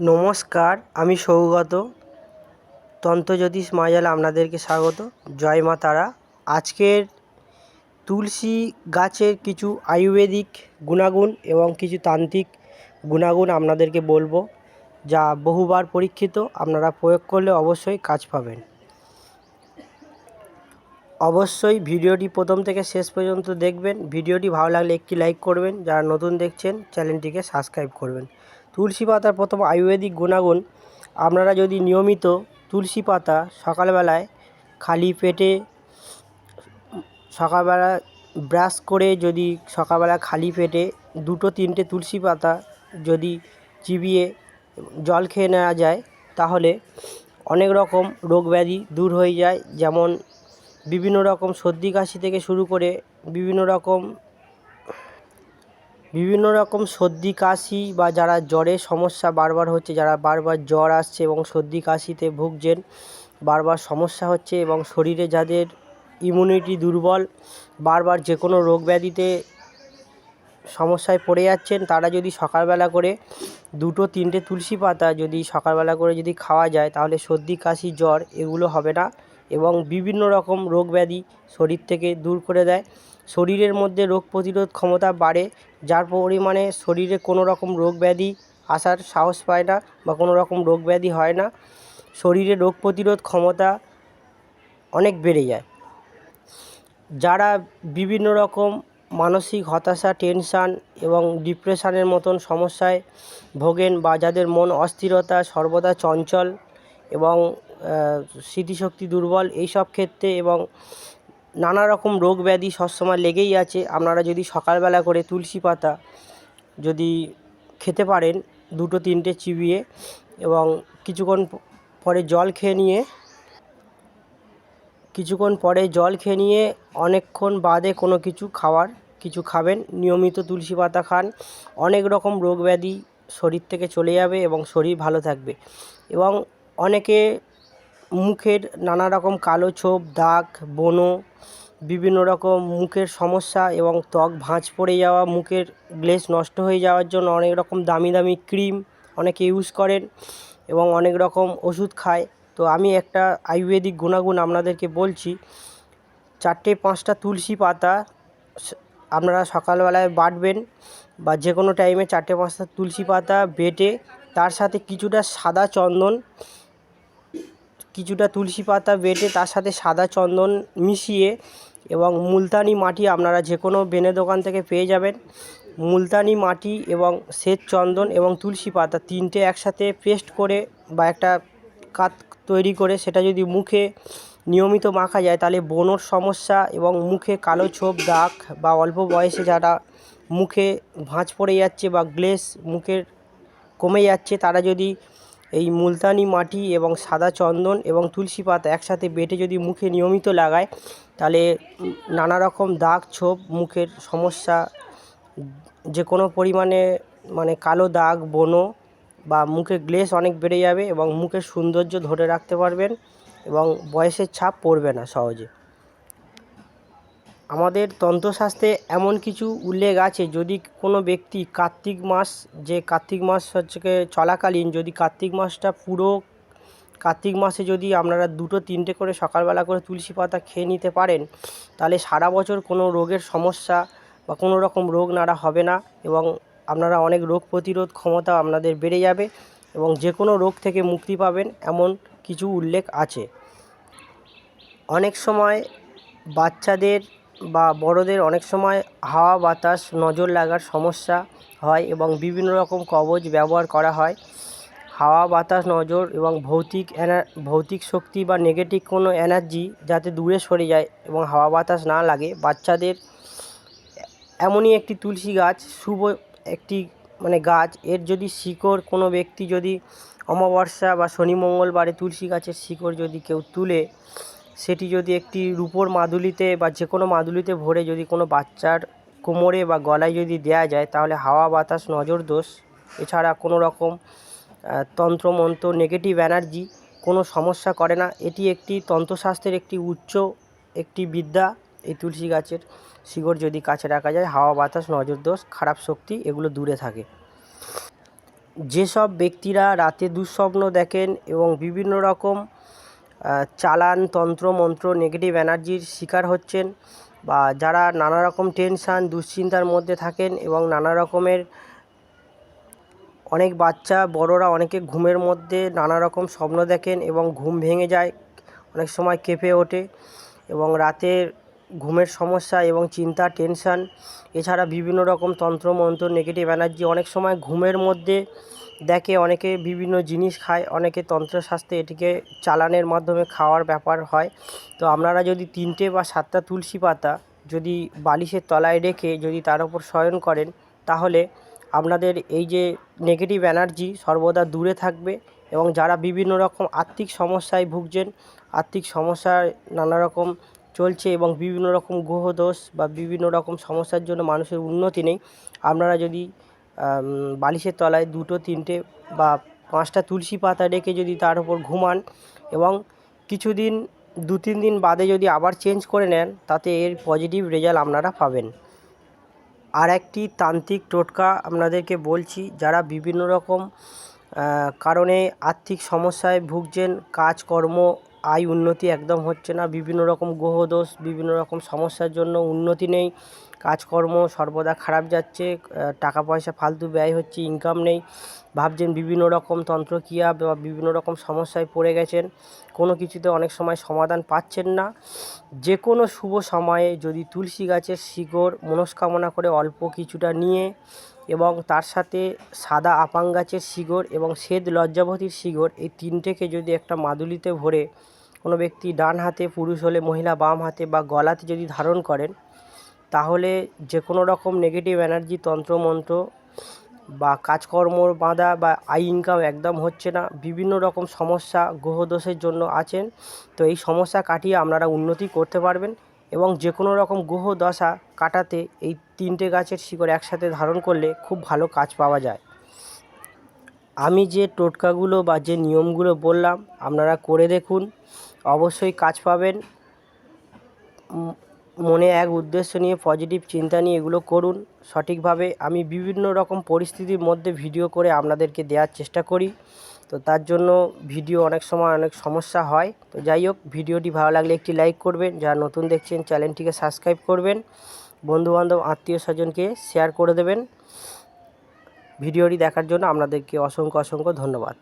নমস্কার, আমি সৌগত। তন্ত্রজ্যোতিষ মাজাল আপনাদেরকে স্বাগত। জয় মা তারা। আজকের তুলসী গাছের কিছু আয়ুর্বেদিক গুণাগুণ এবং কিছু তান্ত্রিক গুণাগুণ আপনাদেরকে বলব, যা বহুবার পরীক্ষিত, আপনারা প্রয়োগ করলে অবশ্যই কাজ পাবেন। অবশ্যই ভিডিওটি প্রথম থেকে শেষ পর্যন্ত দেখবেন। ভিডিওটি ভালো লাগলে একটি লাইক করবেন। যারা নতুন দেখছেন, চ্যানেলটিকে সাবস্ক্রাইব করবেন। তুলসী পাতার প্রথম আয়ুর্বেদিক গুণাগুণ, আপনারা যদি নিয়মিত তুলসী পাতা সকালবেলায় খালি পেটে, সকালবেলা ব্রাশ করে যদি সকালবেলা খালি পেটে দুটো তিনটে তুলসী পাতা যদি চিবিয়ে জল খেয়ে নেওয়া যায়, তাহলে অনেক রকম রোগ ব্যাধি দূর হয়ে যায়। যেমন বিভিন্ন রকম সর্দি কাশি থেকে শুরু করে বিভিন্ন রকম বিভিন্ন রকম সর্দি কাশি বা যারা জ্বরের সমস্যা বারবার হচ্ছে, যারা বারবার জ্বর আসছে এবং সর্দি কাশিতে ভুগছেন, বারবার সমস্যা হচ্ছে এবং শরীরে যাদের ইমিউনিটি দুর্বল, বারবার যে কোনো রোগ ব্যাধিতে সমস্যায় পড়ে যাচ্ছেন, তারা যদি সকালবেলা করে দুটো, তিনটে তুলসী পাতা যদি সকালবেলা করে যদি খাওয়া যায়, তাহলে সর্দি, কাশি, জ্বর এগুলো হবে না। এবং বিভিন্ন রকম রোগ ব্যাধি শরীর থেকে দূর করে দেয়। শরীরের মধ্যে রোগ প্রতিরোধ ক্ষমতা বাড়ে, যার পরিমাণে শরীরে কোনো রকম রোগ ব্যাধি আসার সাহস পায় না বা কোনো রকম রোগ ব্যাধি হয় না। শরীরে রোগ প্রতিরোধ ক্ষমতা অনেক বেড়ে যায়। যারা বিভিন্ন রকম মানসিক হতাশা, টেনশান এবং ডিপ্রেশনের মতন সমস্যায় ভোগেন বা যাদের মন অস্থিরতা সর্বদা চঞ্চল এবং স্মৃতিশক্তি দুর্বল এই সব ক্ষেত্রে এবং নানা রকম রোগ ব্যাধি সবসময় লেগেই আছে। আপনারা যদি সকালবেলা করে তুলসী পাতা যদি খেতে পারেন, দুটো, তিনটে চিবিয়ে এবং কিছুক্ষণ পরে জল খেয়ে নিয়ে, কিছুক্ষণ পরে জল খেয়ে নিয়ে অনেকক্ষণ বাদে কোনো কিছু খাওয়ার, কিছু খাবেন, নিয়মিত তুলসী পাতা খান। অনেক রকম রোগ ব্যাধি শরীর থেকে চলে যাবে এবং শরীর ভালো থাকবে। এবং অনেকে মুখের নানা রকম কালো ছোপ, দাগ, বনো, বিভিন্ন রকম মুখের সমস্যা এবং ত্বক ভাঁজ পড়ে যাওয়া, মুখের গ্লেজ নষ্ট হয়ে যাওয়ার জন্য অনেক রকম দামি দামি ক্রিম অনেকে ইউজ করেন এবং অনেক রকম ওষুধ খায়। তো আমি একটা আয়ুর্বেদিক গুণাগুণ আপনাদেরকে বলছি, চারটে পাঁচটা তুলসী পাতা আপনারা সকালবেলায় বাটবেন বা যে কোনো টাইমে চারটে পাঁচটা তুলসী পাতা বেটে তার সাথে কিছুটা সাদা চন্দন কিছুটা তুলসী পাতা বেটে তার সাথে সাদা চন্দন মিশিয়ে এবং মুলতানি মাটি আপনারা যে কোনো বেনে দোকান থেকে পেয়ে যাবেন। মুলতানি মাটি এবং শ্বেত চন্দন এবং তুলসী পাতা তিনটে একসাথে পেস্ট করে বা একটা কাত তৈরি করে সেটা যদি মুখে নিয়মিত মাখা যায় তাহলে বনোর সমস্যা এবং মুখে কালো ছোপ, দাগ বা অল্প বয়সে যারা মুখে ভাঁজ পড়ে যাচ্ছে বা গ্লেস মুখের কমে যাচ্ছে তারা যদি এই মুলতানি মাটি এবং সাদা চন্দন এবং তুলসী পাতা একসাথে বেটে যদি মুখে নিয়মিত লাগায়, তাহলে নানা রকম দাগ, ছোপ, মুখের সমস্যা, যে কোনো পরিমাণে মানে কালো দাগ, বনো বা মুখে গ্লেস অনেক বেড়ে যাবে এবং মুখের সৌন্দর্য ধরে রাখতে পারবেন এবং বয়সের ছাপ পড়বে না সহজে। আমাদের তন্ত্রশাস্ত্রে এমন কিছু উল্লেখ আছে, যদি কোনো ব্যক্তি কার্তিক মাস, যে কার্তিক মাস হচ্ছে চলাকালীন, যদি কার্তিক মাসটা পুরো, কার্তিক মাসে যদি আপনারা দুটো, তিনটে করে সকালবেলা করে তুলসী পাতা খেয়ে নিতে পারেন, তাহলে সারা বছর কোনো রোগের সমস্যা বা কোনো রকম রোগ নাড়া হবে না এবং আপনারা অনেক রোগ প্রতিরোধ ক্ষমতা আপনাদের বেড়ে যাবে এবং যে কোনো রোগ থেকে মুক্তি পাবেন এমন কিছু উল্লেখ আছে। অনেক সময় বাচ্চাদের বা বড়দের অনেক সময় হাওয়া, বাতাস, নজর লাগার সমস্যা হয় এবং বিভিন্ন রকম কবচ ব্যবহার করা হয়। হাওয়া, বাতাস, নজর এবং ভৌতিক ভৌতিক শক্তি বা নেগেটিভ কোনো এনার্জি যাতে দূরে সরে যায় এবং হাওয়া, বাতাস না লাগে। বাচ্চাদের এমনই একটি তুলসী গাছ, শুভ একটি মানে গাছ। এর যদি শিকড় কোনো ব্যক্তি যদি অমাবস্যা বা শনি মঙ্গলবারে তুলসী গাছের শিকড় যদি কেউ তুলে সেটি যদি একটি রূপোর মাদুলিতে বা যে কোনো মাদুলিতে ভরে যদি কোনো বাচ্চার কোমরে বা গলায় যদি দেয়া যায়, তাহলে হাওয়া, বাতাস, নজর দোষ। এছাড়া কোনো রকম তন্ত্রমন্ত্র নেগেটিভ এনার্জি কোনো সমস্যা করে না। এটি একটি তন্ত্রশাস্ত্রের একটি উচ্চ, একটি বিদ্যা এই তুলসী গাছের শিকড় যদি কাছে রাখা যায়, হাওয়া, বাতাস, নজর দোষ, খারাপ শক্তি এগুলো দূরে থাকে। যেসব ব্যক্তিরা রাতে দুঃস্বপ্ন দেখেন এবং বিভিন্ন রকম চালান, তন্ত্র, মন্ত্র নেগেটিভ এনার্জির শিকার হচ্ছেন বা যারা নানা রকম টেনশান দুশ্চিন্তার মধ্যে থাকেন এবং নানা রকমের অনেক বাচ্চা, বড়রা অনেকে ঘুমের মধ্যে নানা রকম স্বপ্ন দেখেন এবং ঘুম ভেঙে যায়, অনেক সময় কেঁপে ওঠে এবং রাতের ঘুমের সমস্যা এবং চিন্তা টেনশান এছাড়া বিভিন্ন রকম তন্ত্রমন্ত্র নেগেটিভ এনার্জি অনেক সময় ঘুমের মধ্যে দেখে অনেকে বিভিন্ন জিনিস খায়, অনেকে তন্ত্রশাস্ত্রে এটিকে চালানের মাধ্যমে খাওয়ার ব্যাপার হয়। তো আপনারা যদি তিনটে বা সাতটা তুলসী পাতা যদি বালিশের তলায় রেখে যদি তার উপর শয়ন করেন, তাহলে আপনাদের এই যে নেগেটিভ এনার্জি সর্বদা দূরে থাকবে এবং যারা বিভিন্ন রকম আর্থিক সমস্যায় ভুগছেন, আর্থিক সমস্যায় নানা রকম চলছে এবং বিভিন্ন রকম গ্রহদোষ বা বিভিন্ন রকম সমস্যার জন্য মানুষের উন্নতি নেই, আপনারা যদি বালিশের তলায় দুটো, তিনটে বা পাঁচটা তুলসী পাতা রেখে যদি তার উপর ঘুমান এবং কিছুদিন, দু, তিন দিন বাদে যদি আবার চেঞ্জ করে নেন, তাতে এর পজিটিভ রেজাল্ট আপনারা পাবেন। আর একটি তান্ত্রিক টোটকা আপনাদেরকে বলছি, যারা বিভিন্ন রকম কারণে আর্থিক সমস্যায় ভুগছেন, কাজকর্ম আয় উন্নতি একদম হচ্ছে না। বিভিন্ন রকম গ্রহদোষ বিভিন্ন রকম সমস্যার জন্য উন্নতি নেই। কাজকর্ম সর্বদা খারাপ যাচ্ছে টাকা পয়সা ফালতু ব্যয় হচ্ছে ইনকাম নেই। ভাবছেন বিভিন্ন রকম তন্ত্রক্রিয়া বা বিভিন্ন রকম সমস্যায় পড়ে গেছেন। কোনো কিছুতে অনেক সময় সমাধান পাচ্ছেন না। যে কোনো শুভ সময়ে যদি তুলসী গাছের শিকড় মনস্কামনা করে অল্প কিছুটা নিয়ে এবং তার সাথে সাদা আপাং গাছের শিকড় এবং শ্বেত লজ্জাবতীর শিকড়, এই তিনটেকে যদি একটা মাদুলিতে ভরে কোনো ব্যক্তি ডান হাতে পুরুষ হলে, মহিলা বাম হাতে বা গলাতে যদি ধারণ করেন, তাহলে যে কোনো রকম নেগেটিভ এনার্জি তন্ত্রমন্ত্র বা কাজকর্মর বাঁধা বা আই ইনকাম একদম হচ্ছে না। বিভিন্ন রকম সমস্যা গ্রহদোষের জন্য আছেন। তো এই সমস্যা কাটিয়ে আপনারা উন্নতি করতে পারবেন। এবং যে কোনো রকম গ্রহ দশা কাটাতে এই তিনটে গাছের শিকড় একসাথে ধারণ করলে খুব ভালো কাজ পাওয়া যায়। আমি যে টোটকাগুলো বা যে নিয়মগুলো বললাম, আপনারা করে দেখুন। অবশ্যই কাজ পাবেন। মনে এক উদ্দেশ্য নিয়ে পজিটিভ চিন্তা নিয়ে এগুলো করুন। সঠিকভাবে আমি বিভিন্ন রকম পরিস্থিতির মধ্যে ভিডিও করে আপনাদেরকে দেওয়ার চেষ্টা করি। তো তার জন্য ভিডিও অনেক সময় অনেক সমস্যা হয়। তো যাই হোক, ভিডিওটি ভালো লাগলে একটি লাইক করবেন। যারা নতুন দেখছেন, চ্যানেলটিকে সাবস্ক্রাইব করবেন। বন্ধুবান্ধব, আত্মীয় স্বজনকে শেয়ার করে দেবেন। ভিডিওটি দেখার জন্য আপনাদেরকে অসংখ্য অসংখ্য ধন্যবাদ।